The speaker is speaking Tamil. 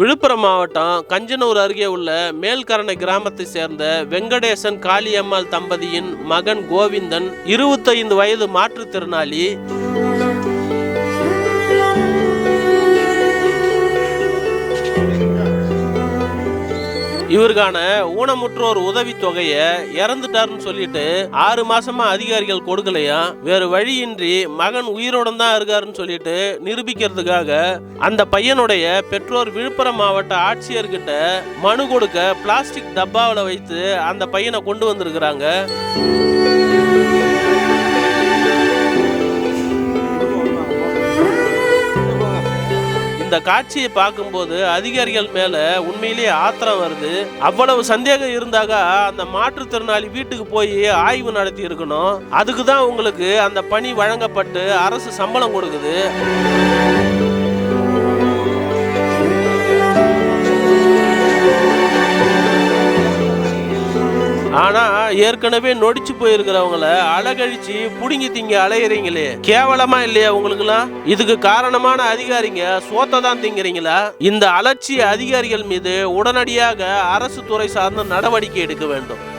விழுப்புரம் மாவட்டம் கஞ்சனூர் அருகே உள்ள மேல்கரணை கிராமத்தை சேர்ந்த வெங்கடேசன் காளியம்மாள் தம்பதியின் மகன் கோவிந்தன் இருபத்தைந்து வயது மாற்றுத்திறனாளி. இவருக்கான ஊனமுற்றோர் உதவி தொகையை இறந்துட்டாருன்னு சொல்லிட்டு ஆறு மாசமா அதிகாரிகள் கொடுக்கலையா வேறு வழியின்றி மகன் உயிரோட தான் இருக்காருன்னு சொல்லிட்டு நிரூபிக்கிறதுக்காக அந்த பையனுடைய பெற்றோர் விழுப்புரம் மாவட்ட ஆட்சியர்கிட்ட மனு கொடுக்க பிளாஸ்டிக் டப்பாவில் வைத்து அந்த பையனை கொண்டு வந்திருக்கிறாங்க. இந்த காட்சியை பார்க்கும்போது அதிகாரிகள் மேல உண்மையிலேயே ஆத்திரம் வருது. அவ்வளவு சந்தேகம் இருந்தாக அந்த மாற்றுத்திறனாளி வீட்டுக்கு போய் ஆய்வு நடத்தி இருக்கணும். அதுக்கு தான் உங்களுக்கு அந்த பணி வழங்கப்பட்டு அரசு சம்பளம் கொடுக்குது. ஆனா ஏற்கனவே நொடிச்சு போயிருக்கிறவங்கள அழகழிச்சு புடுங்கி திங்க அலையிறீங்களே. கேவலமா இல்லையா உங்களுக்குலாம் இதுக்கு காரணமான அதிகாரிங்க சோத்தை தான் திங்கிறீங்களா? இந்த அலட்சிய அதிகாரிகள் மீது உடனடியாக அரசு துறை சார்ந்த நடவடிக்கை எடுக்க வேண்டும்.